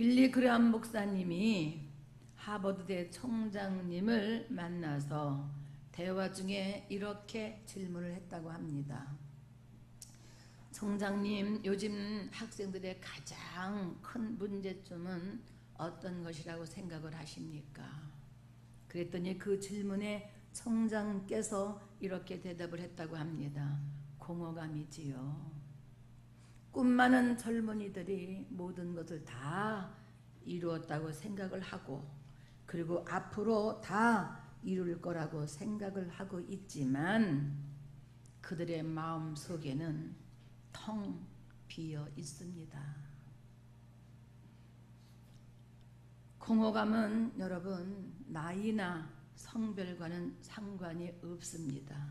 빌리 그레함 목사님이 하버드대 총장님을 만나서 대화 중에 이렇게 질문을 했다고 합니다. 총장님, 요즘 학생들의 가장 큰 문제점은 어떤 것이라고 생각을 하십니까? 그랬더니 그 질문에 총장께서 이렇게 대답을 했다고 합니다. 공허감이지요. 꿈 많은 젊은이들이 모든 것을 다 이루었다고 생각을 하고 그리고 앞으로 다 이룰 거라고 생각을 하고 있지만 그들의 마음 속에는 텅 비어 있습니다. 공허감은 여러분 나이나 성별과는 상관이 없습니다.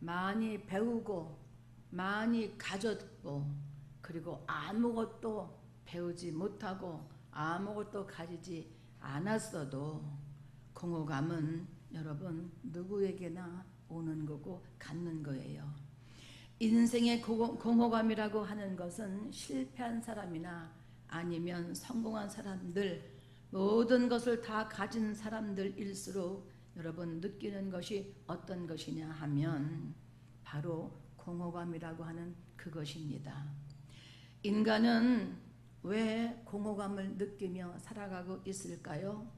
많이 배우고 많이 가졌고 그리고 아무것도 배우지 못하고 아무것도 가지지 않았어도 공허감은 여러분 누구에게나 오는 거고 갖는 거예요. 인생의 공허감이라고 하는 것은 실패한 사람이나 아니면 성공한 사람들 모든 것을 다 가진 사람들일수록 여러분 느끼는 것이 어떤 것이냐 하면 바로 공허감이라고 하는 그것입니다. 인간은 왜 공허감을 느끼며 살아가고 있을까요?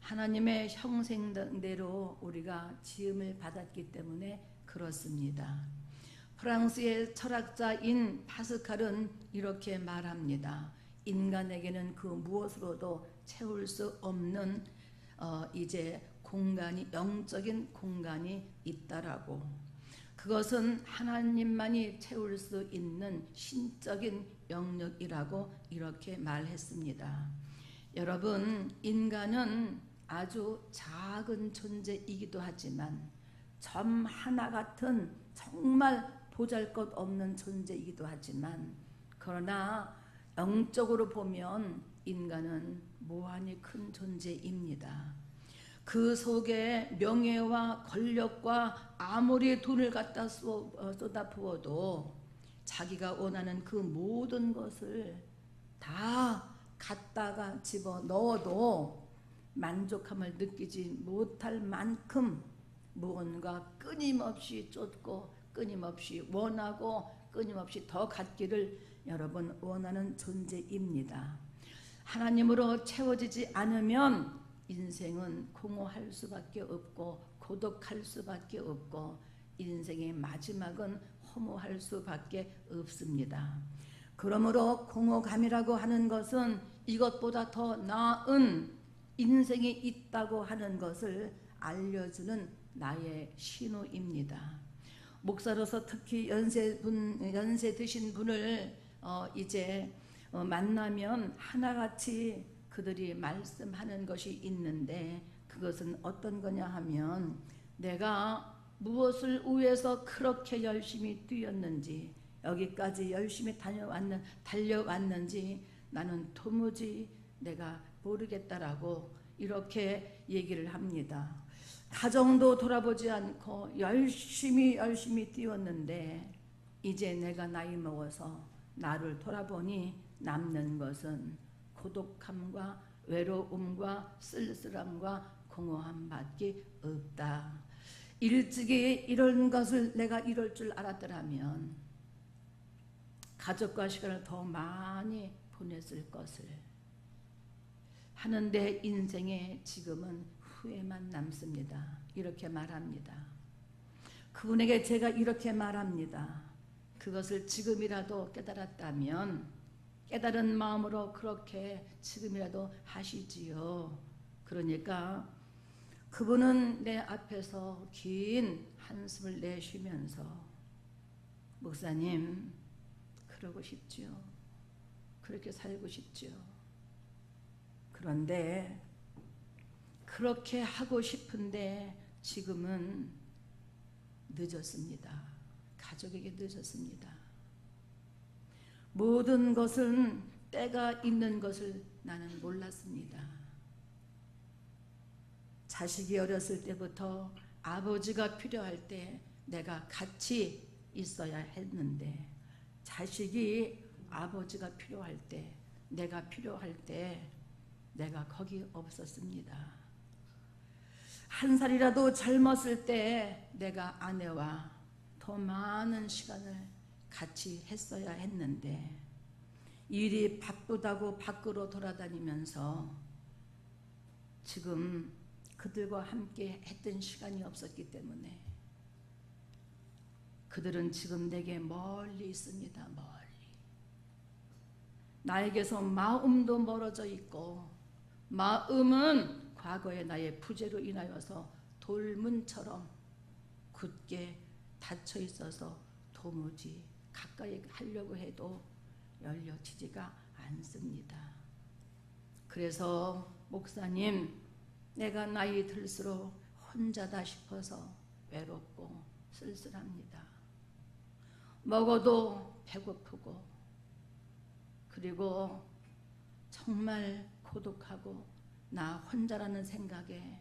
하나님의 형생대로 우리가 지음을 받았기 때문에 그렇습니다. 프랑스의 철학자인 파스칼은 이렇게 말합니다. 인간에게는 그 무엇으로도 채울 수 없는 어, 이제 공간이 영적인 공간이 있다라고. 그것은 하나님만이 채울 수 있는 신적인 영역이라고 이렇게 말했습니다. 여러분, 인간은 아주 작은 존재이기도 하지만 점 하나 같은 정말 보잘 것 없는 존재이기도 하지만 그러나 영적으로 보면 인간은 무한히 큰 존재입니다. 그 속에 명예와 권력과 아무리 돈을 갖다 어, 쏟아 부어도 자기가 원하는 그 모든 것을 다 갖다가 집어 넣어도 만족함을 느끼지 못할 만큼 무언가 끊임없이 쫓고 끊임없이 원하고 끊임없이 더 갖기를 여러분 원하는 존재입니다. 하나님으로 채워지지 않으면 인생은 공허할 수밖에 없고 고독할 수밖에 없고 인생의 마지막은 허무할 수밖에 없습니다. 그러므로 공허감이라고 하는 것은 이것보다 더 나은 인생이 있다고 하는 것을 알려주는 나의 신호입니다. 목사로서 특히 연세 분 연세 드신 분을 어 이제 어 만나면 하나같이 그들이 말씀하는 것이 있는데 그것은 어떤 거냐 하면 내가 무엇을 위해서 그렇게 열심히 뛰었는지 여기까지 열심히 다녀왔는 달려왔는지 나는 도무지 내가 모르겠다라고 이렇게 얘기를 합니다. 가정도 돌아보지 않고 열심히 열심히 뛰었는데 이제 내가 나이 먹어서 나를 돌아보니 남는 것은 고독함과 외로움과 쓸쓸함과 공허함 밖에 없다. 일찍이 이런 것을 내가 이럴 줄 알았더라면 가족과 시간을 더 많이 보냈을 것을 하는데 인생에 지금은 후회만 남습니다. 이렇게 말합니다. 그분에게 제가 이렇게 말합니다. 그것을 지금이라도 깨달았다면 깨달은 마음으로 그렇게 지금이라도 하시지요. 그러니까 그분은 내 앞에서 긴 한숨을 내쉬면서 목사님 그러고 싶지요. 그렇게 살고 싶지요. 그런데 그렇게 하고 싶은데 지금은 늦었습니다. 가족에게 늦었습니다. 모든 것은 때가 있는 것을 나는 몰랐습니다. 자식이 어렸을 때부터 아버지가 필요할 때 내가 같이 있어야 했는데 자식이 아버지가 필요할 때 내가 필요할 때 내가 거기 없었습니다. 한 살이라도 젊었을 때 내가 아내와 더 많은 시간을 같이 했어야 했는데 일이 바쁘다고 밖으로 돌아다니면서 지금 그들과 함께 했던 시간이 없었기 때문에 그들은 지금 내게 멀리 있습니다. 멀리. 나에게서 마음도 멀어져 있고 마음은 과거의 나의 부재로 인하여서 돌문처럼 굳게 닫혀 있어서 도무지 가까이 하려고 해도 열려지지가 않습니다. 그래서 목사님, 내가 나이 들수록 혼자다 싶어서 외롭고 쓸쓸합니다. 먹어도 배고프고 그리고 정말 고독하고 나 혼자라는 생각에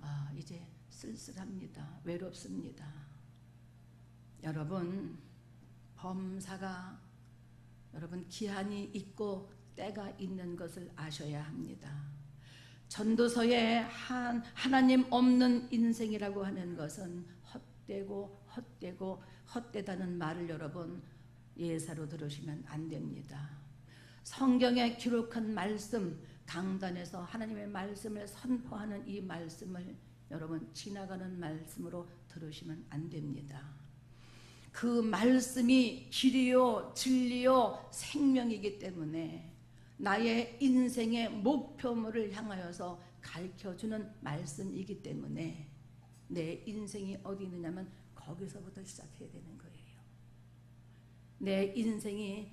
아, 이제 쓸쓸합니다. 외롭습니다. 여러분, 범사가 여러분 기한이 있고 때가 있는 것을 아셔야 합니다. 전도서에 한 하나님 없는 인생이라고 하는 것은 헛되고 헛되고 헛되다는 말을 여러분 예사로 들으시면 안 됩니다. 성경에 기록한 말씀 강단에서 하나님의 말씀을 선포하는 이 말씀을 여러분 지나가는 말씀으로 들으시면 안 됩니다. 그 말씀이 길이요 진리요 생명이기 때문에 나의 인생의 목표물을 향하여서 가르쳐주는 말씀이기 때문에 내 인생이 어디 있느냐면 거기서부터 시작해야 되는 거예요. 내 인생이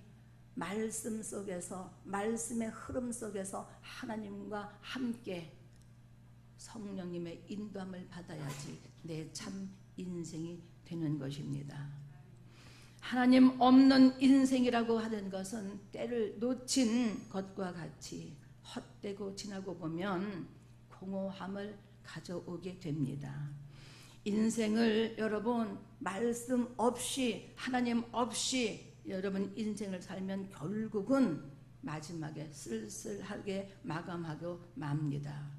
말씀 속에서 말씀의 흐름 속에서 하나님과 함께 성령님의 인도함을 받아야지 내 참 인생이 되는 것입니다. 하나님 없는 인생이라고 하는 것은 때를 놓친 것과 같이 헛되고 지나고 보면 공허함을 가져오게 됩니다. 인생을 여러분 말씀 없이 하나님 없이 여러분 인생을 살면 결국은 마지막에 쓸쓸하게 마감하고 맙니다.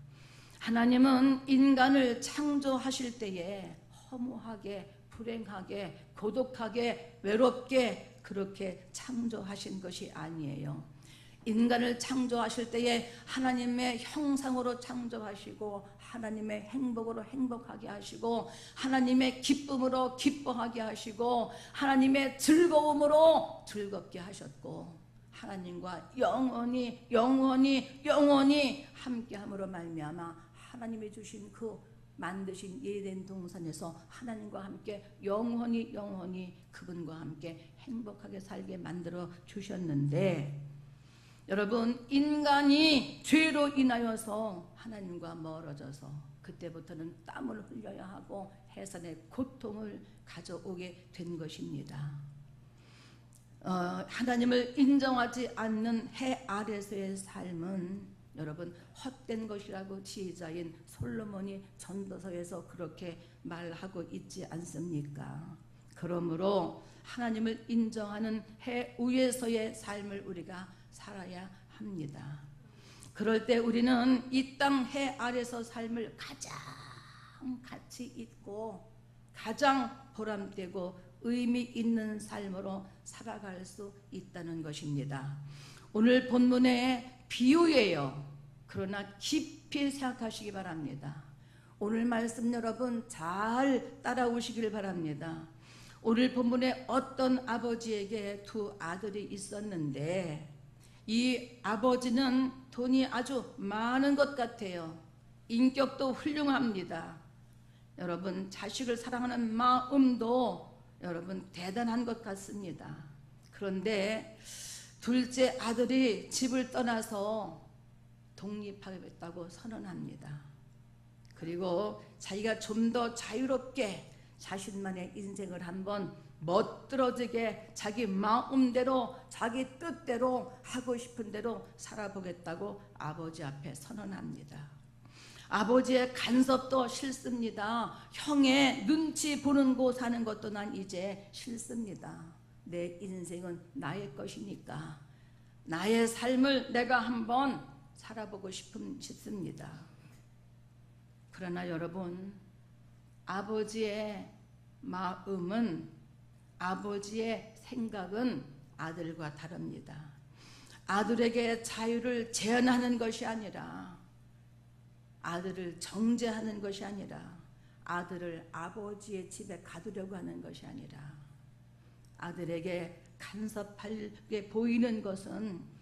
하나님은 인간을 창조하실 때에 허무하게 불행하게 고독하게 외롭게 그렇게 창조하신 것이 아니에요. 인간을 창조하실 때에 하나님의 형상으로 창조하시고 하나님의 행복으로 행복하게 하시고 하나님의 기쁨으로 기뻐하게 하시고 하나님의 즐거움으로 즐겁게 하셨고 하나님과 영원히 영원히 영원히 함께함으로 말미암아 하나님이 주신 그 만드신 예덴 동산에서 하나님과 함께 영원히 영원히 그분과 함께 행복하게 살게 만들어 주셨는데 여러분 인간이 죄로 인하여서 하나님과 멀어져서 그때부터는 땀을 흘려야 하고 해산의 고통을 가져오게 된 것입니다. 어, 하나님을 인정하지 않는 해 아래서의 삶은 여러분 헛된 것이라고 지혜자인 솔로몬이 전도서에서 그렇게 말하고 있지 않습니까? 그러므로 하나님을 인정하는 해 위에서의 삶을 우리가 살아야 합니다. 그럴 때 우리는 이 땅 해 아래서 삶을 가장 가치 있고 가장 보람되고 의미 있는 삶으로 살아갈 수 있다는 것입니다. 오늘 본문의 비유예요. 그러나 깊이 생각하시기 바랍니다. 오늘 말씀 여러분 잘 따라오시길 바랍니다. 오늘 본문에 어떤 아버지에게 두 아들이 있었는데 이 아버지는 돈이 아주 많은 것 같아요. 인격도 훌륭합니다. 여러분 자식을 사랑하는 마음도 여러분 대단한 것 같습니다. 그런데 둘째 아들이 집을 떠나서 독립하겠다고 선언합니다. 그리고 자기가 좀 더 자유롭게 자신만의 인생을 한번 멋들어지게 자기 마음대로 자기 뜻대로 하고 싶은 대로 살아보겠다고 아버지 앞에 선언합니다. 아버지의 간섭도 싫습니다. 형의 눈치 보는 곳 사는 것도 난 이제 싫습니다. 내 인생은 나의 것이니까 나의 삶을 내가 한번 살아보고 싶음 싶습니다. 그러나 여러분 아버지의 마음은 아버지의 생각은 아들과 다릅니다. 아들에게 자유를 제한하는 것이 아니라 아들을 정죄하는 것이 아니라 아들을 아버지의 집에 가두려고 하는 것이 아니라 아들에게 간섭하게 보이는 것은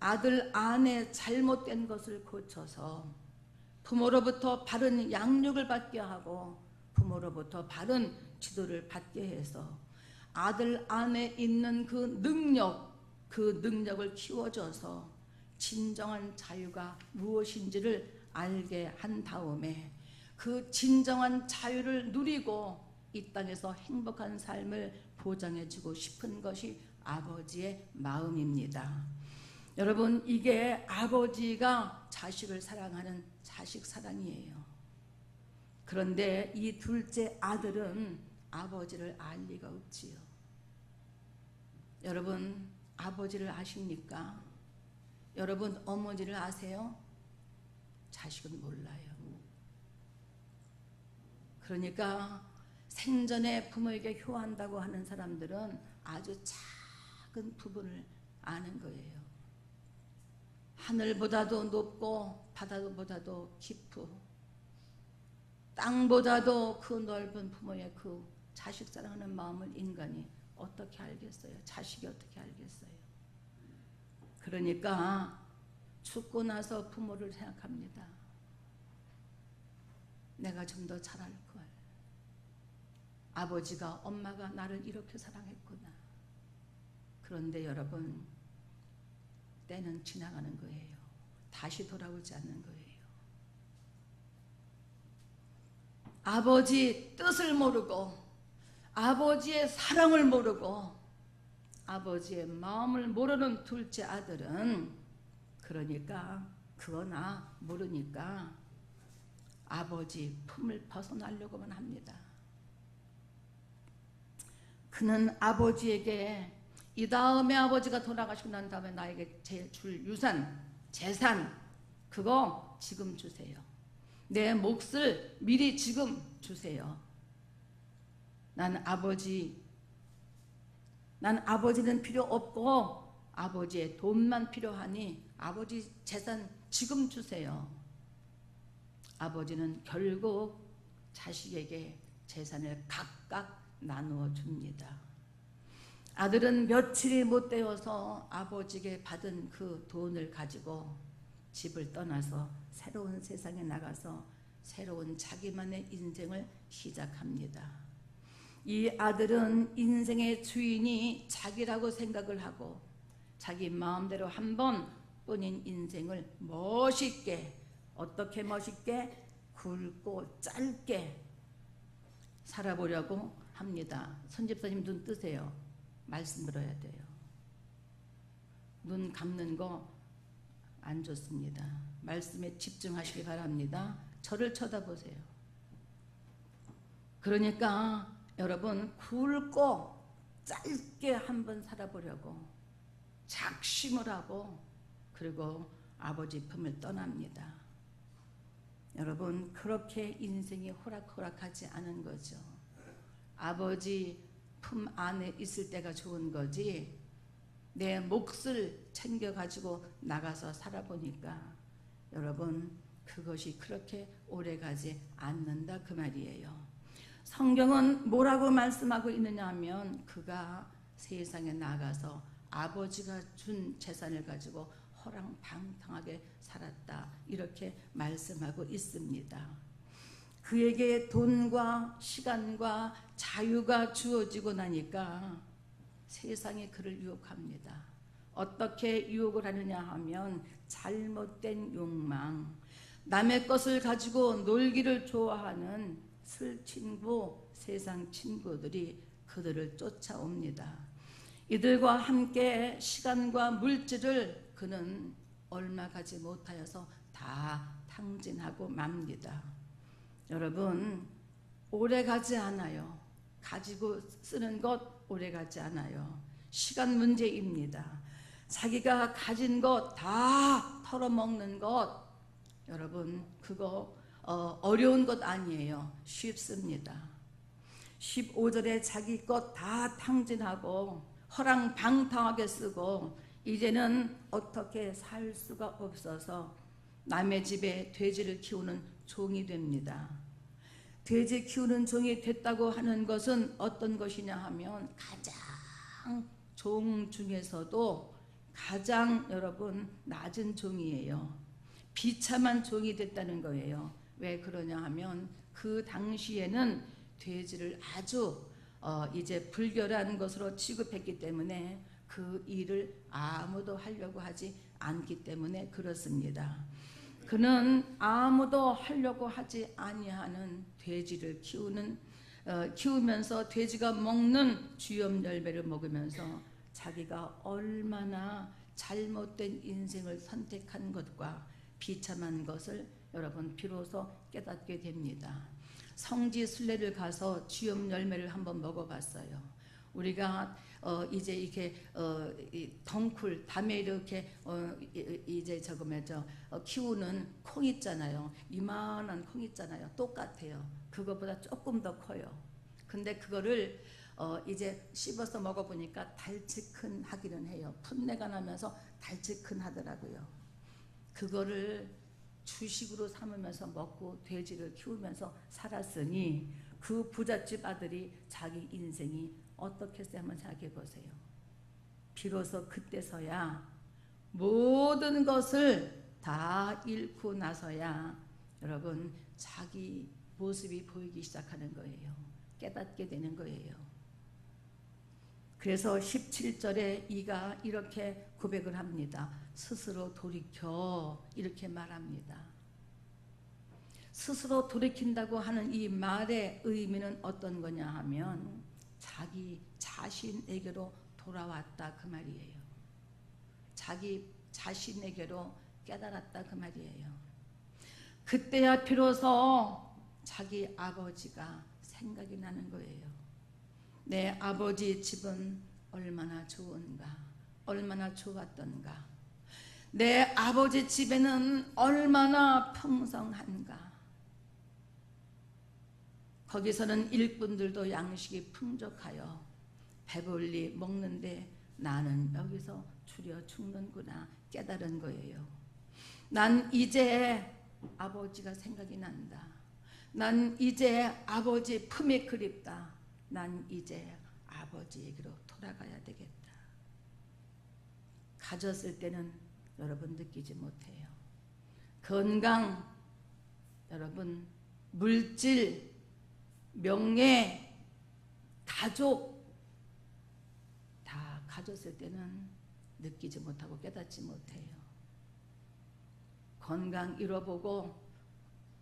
아들 안에 잘못된 것을 고쳐서 부모로부터 바른 양육을 받게 하고 부모로부터 바른 지도를 받게 해서 아들 안에 있는 그 능력, 그 능력을 키워줘서 진정한 자유가 무엇인지를 알게 한 다음에 그 진정한 자유를 누리고 이 땅에서 행복한 삶을 보장해주고 싶은 것이 아버지의 마음입니다. 여러분, 이게 아버지가 자식을 사랑하는 자식 사랑이에요. 그런데 이 둘째 아들은 아버지를 알 리가 없지요. 여러분, 아버지를 아십니까? 여러분, 어머니를 아세요? 자식은 몰라요. 그러니까 생전에 부모에게 효한다고 하는 사람들은 아주 작은 부분을 아는 거예요. 하늘보다도 높고 바다보다도 깊고 땅보다도 그 넓은 부모의 그 자식 사랑하는 마음을 인간이 어떻게 알겠어요? 자식이 어떻게 알겠어요? 그러니까 죽고 나서 부모를 생각합니다. 내가 좀 더 잘할 걸. 아버지가 엄마가 나를 이렇게 사랑했구나. 그런데 여러분 때는 지나가는 거예요. 다시 돌아오지 않는 거예요. 아버지 뜻을 모르고 아버지의 사랑을 모르고 아버지의 마음을 모르는 둘째 아들은 그러니까 그거나 모르니까 아버지 품을 벗어나려고만 합니다. 그는 아버지에게 이 다음에 아버지가 돌아가시고 난 다음에 나에게 줄 유산, 재산 그거 지금 주세요. 내 몫을 미리 지금 주세요. 난 아버지 난 아버지는 필요 없고 아버지의 돈만 필요하니 아버지 재산 지금 주세요. 아버지는 결국 자식에게 재산을 각각 나누어 줍니다. 아들은 며칠이 못 되어서 아버지에게 받은 그 돈을 가지고 집을 떠나서 새로운 세상에 나가서 새로운 자기만의 인생을 시작합니다. 이 아들은 인생의 주인이 자기라고 생각을 하고 자기 마음대로 한 번뿐인 인생을 멋있게 어떻게 멋있게 굵고 짧게 살아보려고 합니다. 선집사님 눈 뜨세요. 말씀 들어야 돼요. 눈 감는 거 안 좋습니다. 말씀에 집중하시기 바랍니다. 저를 쳐다보세요. 그러니까 여러분 굵고 짧게 한번 살아보려고 작심을 하고 그리고 아버지 품을 떠납니다. 여러분 그렇게 인생이 호락호락하지 않은 거죠. 아버지 품 안에 있을 때가 좋은 거지 내 몫을 챙겨 가지고 나가서 살아보니까 여러분 그것이 그렇게 오래 가지 않는다 그 말이에요. 성경은 뭐라고 말씀하고 있느냐 하면 그가 세상에 나가서 아버지가 준 재산을 가지고 허랑방탕하게 살았다. 이렇게 말씀하고 있습니다. 그에게 돈과 시간과 자유가 주어지고 나니까 세상이 그를 유혹합니다. 어떻게 유혹을 하느냐 하면 잘못된 욕망, 남의 것을 가지고 놀기를 좋아하는 술 친구, 세상 친구들이 그들을 쫓아옵니다. 이들과 함께 시간과 물질을 그는 얼마 가지 못하여서 다 탕진하고 맙니다. 여러분, 오래 가지 않아요. 가지고 쓰는 것 오래 가지 않아요. 시간 문제입니다. 자기가 가진 것 다 털어먹는 것 여러분 그거 어, 어려운 것 아니에요. 쉽습니다. 15절에 자기 것 다 탕진하고 허랑 방탕하게 쓰고 이제는 어떻게 살 수가 없어서 남의 집에 돼지를 키우는 종이 됩니다. 돼지 키우는 종이 됐다고 하는 것은 어떤 것이냐 하면 가장 종 중에서도 가장 여러분 낮은 종이에요. 비참한 종이 됐다는 거예요. 왜 그러냐 하면 그 당시에는 돼지를 아주 어 이제 불결한 것으로 취급했기 때문에 그 일을 아무도 하려고 하지 않기 때문에 그렇습니다. 그는 아무도 하려고 하지 아니하는 돼지를 키우는 어, 키우면서 돼지가 먹는 주염 열매를 먹으면서 자기가 얼마나 잘못된 인생을 선택한 것과 비참한 것을 여러분 비로소 깨닫게 됩니다. 성지 순례를 가서 주염 열매를 한번 먹어봤어요. 우리가 어 이제 이렇게 어이 덩쿨 담에 이렇게 어 이- 이제 저거 뭐죠 어 키우는 콩 있잖아요. 이만한 콩 있잖아요. 똑같아요. 그거보다 조금 더 커요. 근데 그거를 어 이제 씹어서 먹어보니까 달치큰 하기는 해요. 풋내가 나면서 달치큰 하더라고요. 그거를 주식으로 삼으면서 먹고 돼지를 키우면서 살았으니 그 부잣집 아들이 자기 인생이 어떻게 했어요 한번 생각해 보세요. 비로소 그때서야 모든 것을 다 잃고 나서야 여러분 자기 모습이 보이기 시작하는 거예요. 깨닫게 되는 거예요. 그래서 17절에 이가 이렇게 고백을 합니다. 스스로 돌이켜 이렇게 말합니다. 스스로 돌이킨다고 하는 이 말의 의미는 어떤 거냐 하면 자기 자신에게로 돌아왔다 그 말이에요. 자기 자신에게로 깨달았다 그 말이에요. 그때야 비로소 자기 아버지가 생각이 나는 거예요. 내 아버지 집은 얼마나 좋은가, 얼마나 좋았던가. 내 아버지 집에는 얼마나 풍성한가. 거기서는 일꾼들도 양식이 풍족하여 배불리 먹는데 나는 여기서 줄여 죽는구나 깨달은 거예요. 난 이제 아버지가 생각이 난다. 난 이제 아버지 품이 그립다. 난 이제 아버지에게로 돌아가야 되겠다. 가졌을 때는 여러분 느끼지 못해요. 건강, 여러분, 물질, 명예, 가족, 다 가졌을 때는 느끼지 못하고 깨닫지 못해요. 건강 잃어보고,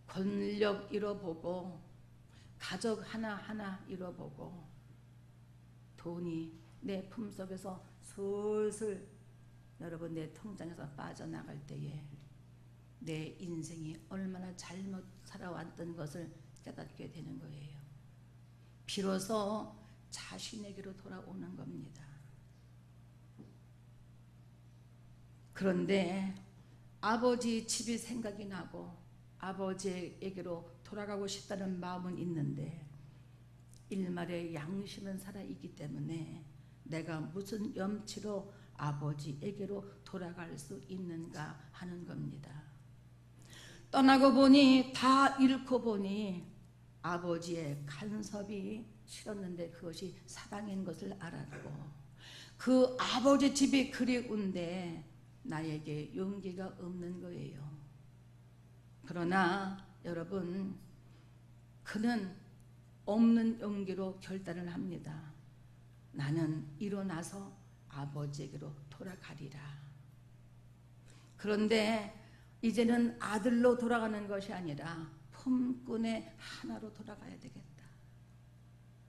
권력 잃어보고, 가족 하나하나 잃어보고, 돈이 내 품속에서 슬슬 여러분 내 통장에서 빠져나갈 때에 내 인생이 얼마나 잘못 살아왔던 것을 깨닫게 되는 거예요. 비로소 자신에게로 돌아오는 겁니다. 그런데 아버지 집이 생각이 나고 아버지에게로 돌아가고 싶다는 마음은 있는데 일말의 양심은 살아있기 때문에 내가 무슨 염치로 아버지에게로 돌아갈 수 있는가 하는 겁니다. 떠나고 보니 다 잃고 보니 아버지의 간섭이 싫었는데 그것이 사랑인 것을 알았고 그 아버지 집이 그리운데 나에게 용기가 없는 거예요. 그러나 여러분 그는 없는 용기로 결단을 합니다. 나는 일어나서 아버지에게로 돌아가리라. 그런데 이제는 아들로 돌아가는 것이 아니라 품꾼의 하나로 돌아가야 되겠다.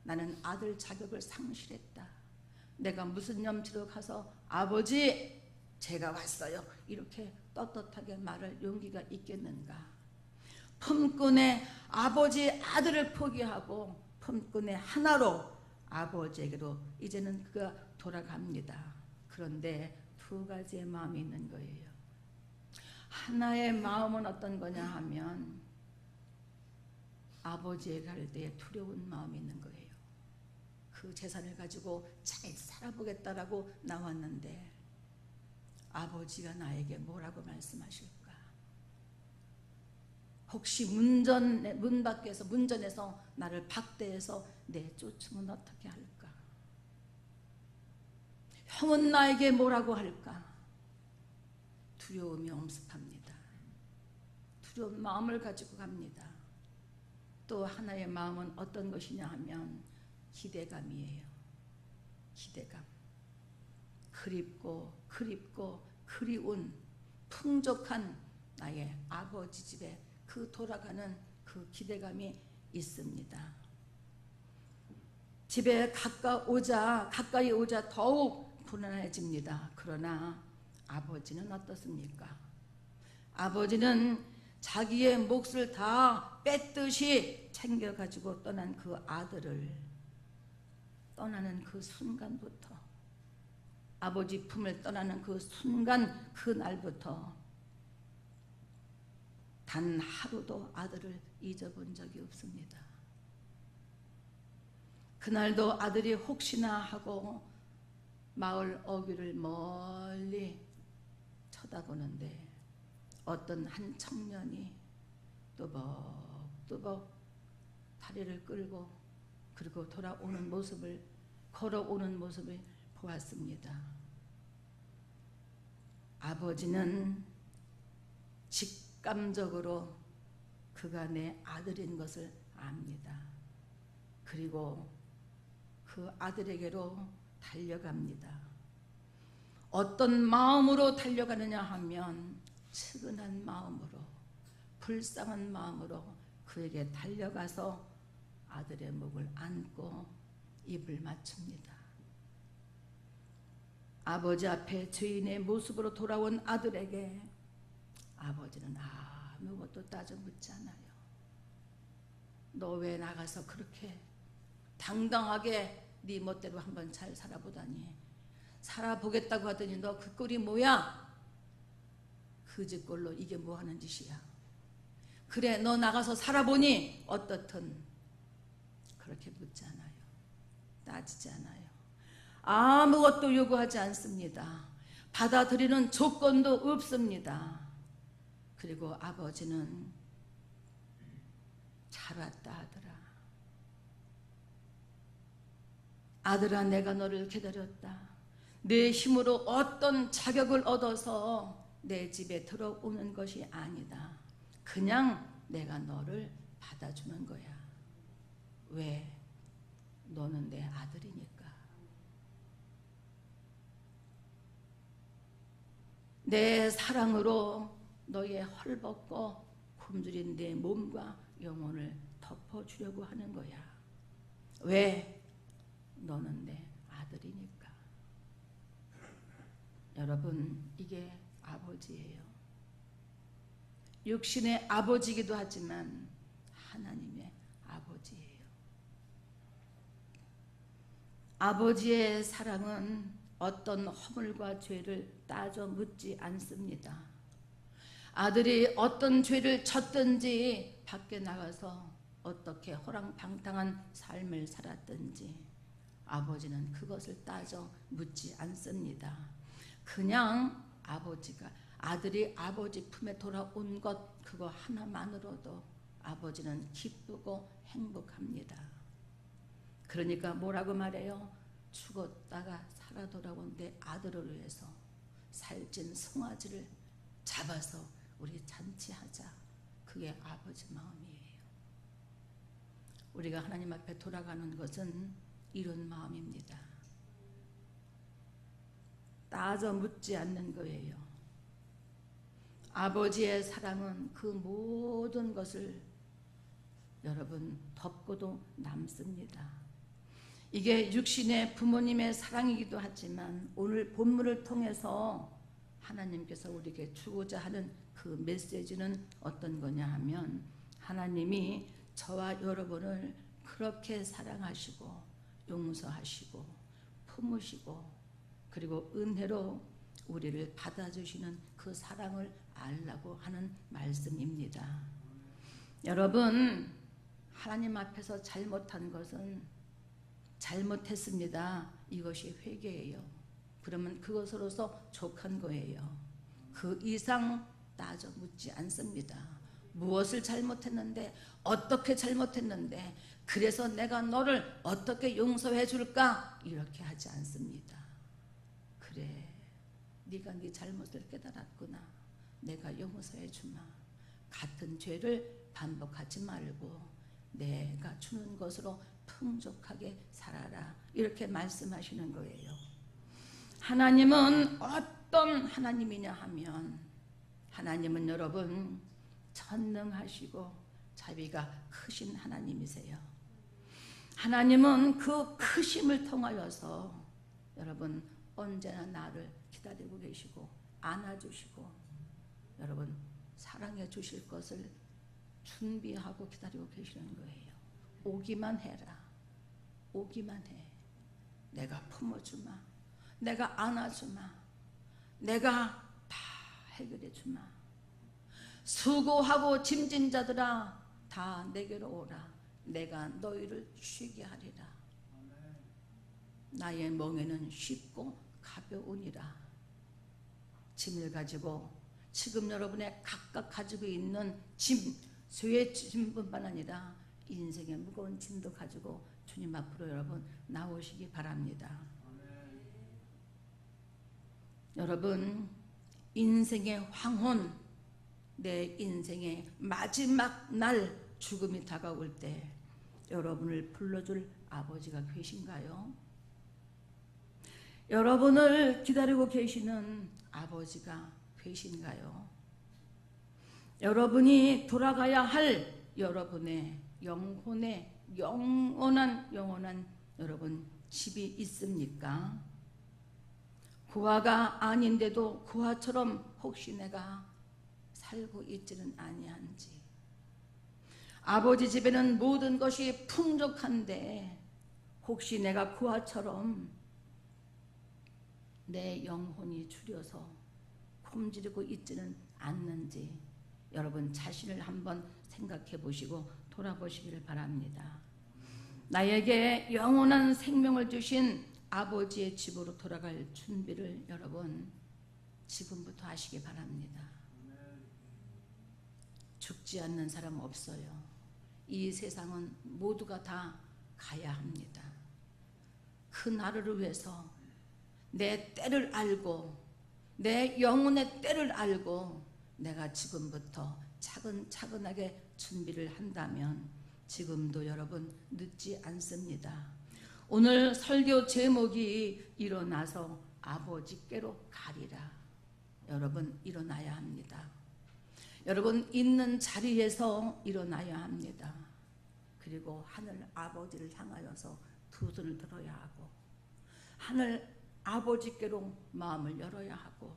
나는 아들 자격을 상실했다. 내가 무슨 염치로 가서 아버지 제가 왔어요. 이렇게 떳떳하게 말할 용기가 있겠는가? 품꾼의 아버지 아들을 포기하고 품꾼의 하나로 아버지에게로 이제는 그가 돌아갑니다. 그런데 두 가지의 마음이 있는 거예요. 하나의 마음은 어떤 거냐 하면 아버지에게 갈 때에 두려운 마음이 있는 거예요. 그 재산을 가지고 잘 살아보겠다라고 나왔는데 아버지가 나에게 뭐라고 말씀하실까? 혹시 문전 문 밖에서 문전에서 나를 박대해서 내쫓으면 어떻게 할까? 형은 나에게 뭐라고 할까? 두려움이 엄습합니다. 두려운 마음을 가지고 갑니다. 또 하나의 마음은 어떤 것이냐 하면 기대감이에요. 기대감. 그립고 그립고 그리운 풍족한 나의 아버지 집에 그 돌아가는 그 기대감이 있습니다. 집에 가까오자 가까이 오자 더욱 불안해집니다. 그러나 아버지는 어떻습니까? 아버지는 자기의 몫을 다 뺐듯이 챙겨가지고 떠난 그 아들을 떠나는 그 순간부터 아버지 품을 떠나는 그 순간 그 날부터 단 하루도 아들을 잊어본 적이 없습니다. 그날도 아들이 혹시나 하고 마을 어귀를 멀리 쳐다보는데 어떤 한 청년이 또벅또벅 다리를 끌고 그리고 돌아오는 모습을 걸어오는 모습을 보았습니다. 아버지는 직감적으로 그가 내 아들인 것을 압니다. 그리고 그 아들에게로 달려갑니다. 어떤 마음으로 달려가느냐 하면 측은한 마음으로 불쌍한 마음으로 그에게 달려가서 아들의 목을 안고 입을 맞춥니다. 아버지 앞에 죄인의 모습으로 돌아온 아들에게 아버지는 아무것도 따져 묻지 않아요. 너 왜 나가서 그렇게 당당하게 네 멋대로 한번 잘 살아보다니 살아보겠다고 하더니 너 그 꼴이 뭐야? 그 짓꼴로 이게 뭐 하는 짓이야? 그래 너 나가서 살아보니 어떻든 그렇게. 따지지 않아요. 아무것도 요구하지 않습니다. 받아들이는 조건도 없습니다. 그리고 아버지는 잘 왔다 하더라. 아들아 내가 너를 기다렸다. 내 힘으로 어떤 자격을 얻어서 내 집에 들어오는 것이 아니다. 그냥 내가 너를 받아주는 거야. 왜? 너는 내 아들이니까. 내 사랑으로 너의 헐벗고 굶주린 내 몸과 영혼을 덮어주려고 하는 거야. 왜? 너는 내 아들이니까. 여러분, 이게 아버지예요. 육신의 아버지기도 하지만 하나님의 아버지예요. 아버지의 사랑은 어떤 허물과 죄를 따져 묻지 않습니다. 아들이 어떤 죄를 쳤든지 밖에 나가서 어떻게 호랑방탕한 삶을 살았든지 아버지는 그것을 따져 묻지 않습니다. 그냥 아버지가 아들이 아버지 품에 돌아온 것 그거 하나만으로도 아버지는 기쁘고 행복합니다. 그러니까 뭐라고 말해요? 죽었다가 살아 돌아온 내 아들을 위해서 살찐 송아지를 잡아서 우리 잔치하자. 그게 아버지 마음이에요. 우리가 하나님 앞에 돌아가는 것은 이런 마음입니다. 따져 묻지 않는 거예요. 아버지의 사랑은 그 모든 것을 여러분 덮고도 남습니다. 이게 육신의 부모님의 사랑이기도 하지만 오늘 본문을 통해서 하나님께서 우리에게 주고자 하는 그 메시지는 어떤 거냐 하면 하나님이 저와 여러분을 그렇게 사랑하시고 용서하시고 품으시고 그리고 은혜로 우리를 받아주시는 그 사랑을 알라고 하는 말씀입니다. 여러분, 하나님 앞에서 잘못한 것은 잘못했습니다. 이것이 회개예요. 그러면 그것으로서 족한 거예요. 그 이상 따져 묻지 않습니다. 무엇을 잘못했는데, 어떻게 잘못했는데, 그래서 내가 너를 어떻게 용서해 줄까? 이렇게 하지 않습니다. 네가 네 잘못을 깨달았구나. 내가 용서해 주마. 같은 죄를 반복하지 말고 내가 주는 것으로 풍족하게 살아라. 이렇게 말씀하시는 거예요. 하나님은 어떤 하나님이냐 하면 하나님은 여러분 전능하시고 자비가 크신 하나님이세요. 하나님은 그 크심을 통하여서 여러분 언제나 나를 기다리고 계시고 안아주시고 여러분 사랑해 주실 것을 준비하고 기다리고 계시는 거예요. 오기만 해라. 오기만 해. 내가 품어주마. 내가 안아주마. 내가 다 해결해 주마. 수고하고 짐진 자들아 다 내게로 오라. 내가 너희를 쉬게 하리라. 나의 멍에는 쉽고 가벼우니라. 짐을 가지고 지금 여러분의 각각 가지고 있는 짐, 쇠의 짐뿐만 아니라 인생의 무거운 짐도 가지고 주님 앞으로 여러분 나오시기 바랍니다. 여러분 인생의 황혼, 내 인생의 마지막 날 죽음이 다가올 때 여러분을 불러줄 아버지가 계신가요? 여러분을 기다리고 계시는 아버지가 계신가요? 여러분이 돌아가야 할 여러분의 영혼의 영원한 영원한 여러분 집이 있습니까? 구화가 아닌데도 구화처럼 혹시 내가 살고 있지는 아니한지 아버지 집에는 모든 것이 풍족한데 혹시 내가 구화처럼 내 영혼이 줄여서 굶주리고 있지는 않는지 여러분 자신을 한번 생각해 보시고 돌아보시기를 바랍니다. 나에게 영원한 생명을 주신 아버지의 집으로 돌아갈 준비를 여러분 지금부터 하시기 바랍니다. 죽지 않는 사람 없어요. 이 세상은 모두가 다 가야 합니다. 그 나라를 위해서 내 때를 알고 내 영혼의 때를 알고 내가 지금부터 차근차근하게 준비를 한다면 지금도 여러분 늦지 않습니다. 오늘 설교 제목이 일어나서 아버지께로 가리라. 여러분 일어나야 합니다. 여러분 있는 자리에서 일어나야 합니다. 그리고 하늘 아버지를 향하여서 두 손을 들어야 하고 하늘 아버지께로 마음을 열어야 하고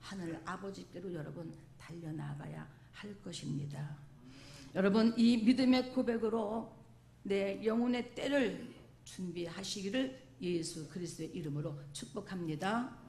하늘 아버지께로 여러분 달려나가야 할 것입니다. 여러분 이 믿음의 고백으로 내 영혼의 때를 준비하시기를 예수 그리스도의 이름으로 축복합니다.